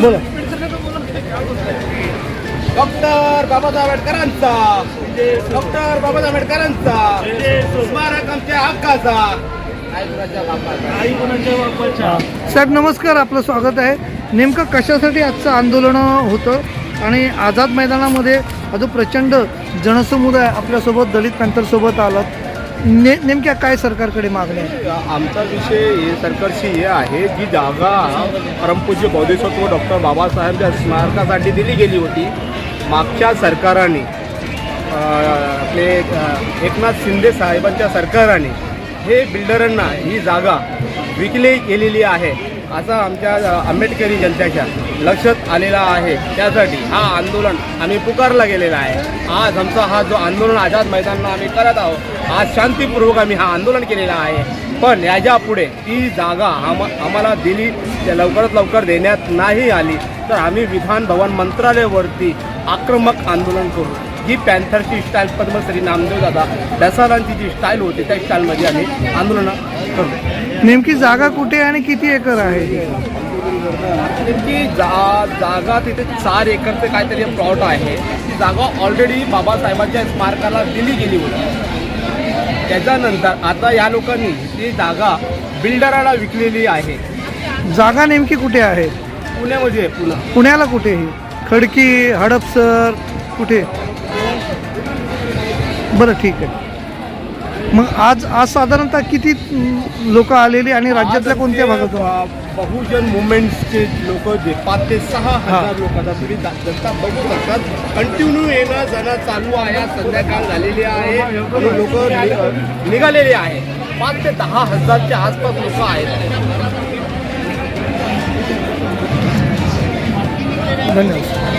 बोला. डॉक्टर बाबासाहेब आंबेडकरांचा. डॉक्टर बाबासाहेब आंबेडकरांचा. स्मारक आमच्या हक्काचा. साहेब नमस्कार. आपलं स्वागत आहे. नेमकं कशासाठी आजचं आंदोलन होतं? आणि आझाद मैदानामध्ये अजून प्रचंड जनसमुदाय आपल्यासोबत दलित पॅंथरसोबत आलात. ने नेमक्या काय सरकारकडे मागण्या आहेत? आमचा विषय हे सरकारशी हे आहे जी जागा परमपूज्य बौद्धिसत्व डॉक्टर बाबासाहेबच्या स्मारकासाठी दिली गेली होती मागच्या सरकाराने आपले एकनाथ शिंदे साहेबांच्या सरकाराने हे बिल्डरांना ही जागा विकली गेलेली आहे. असा आमच्या आंबेडकरी जनतेच्या लक्षात आलेला आहे. त्यासाठी हा आंदोलन आम्ही पुकारला गेलेला आहे. आज आमचा हा जो आंदोलन आझाद मैदानाला आम्ही करत आहोत आज शांतीपूर्वक आम्ही हा आंदोलन केलेला आहे. पण याच्यापुढे ती जागा आम आम्हाला दिली ते लवकरात लवकर देण्यात नाही आली. तर आम्ही विधान भवन मंत्रालयावरती आक्रमक आंदोलन करू. जी पॅन्थरची स्टाईल पद्मश्री नामदेव दादा दसालांची जी स्टाईल होती त्या स्टाईलमध्ये आम्ही आंदोलन करू. नेमकी जागा कुठे आणि किती एकर आहे? नेमकी जा जागा तिथे चार एकरचे काहीतरी प्लॉट आहे. ती जागा ऑलरेडी बाबासाहेबांच्या स्मारकाला दिली गेली होती. त्याच्यानंतर आता या लोकांनी ती जागा बिल्डराला विकलेली आहे. जागा नेमकी कुठे आहे? पुण्यामध्ये पुन्हा पुण्याला कुठे ही खडकी हडपसर कुठे? बरं ठीक आहे. मग आज आज साधारणतः किती लोक आलेली आणि राज्यातल्या कोणत्या भागातून बहुजन मुवमेंट्सचे लोक जे पाच ते सहा हजार लोक आता तुम्ही जनता बघू शकतात. कंटिन्यू येणं जाणं चालू आहे. संध्याकाळ झालेली आहे. लोक निघालेले आहे. पाच ते दहा हजारच्या आसपास लोक आहेत. धन्यवाद.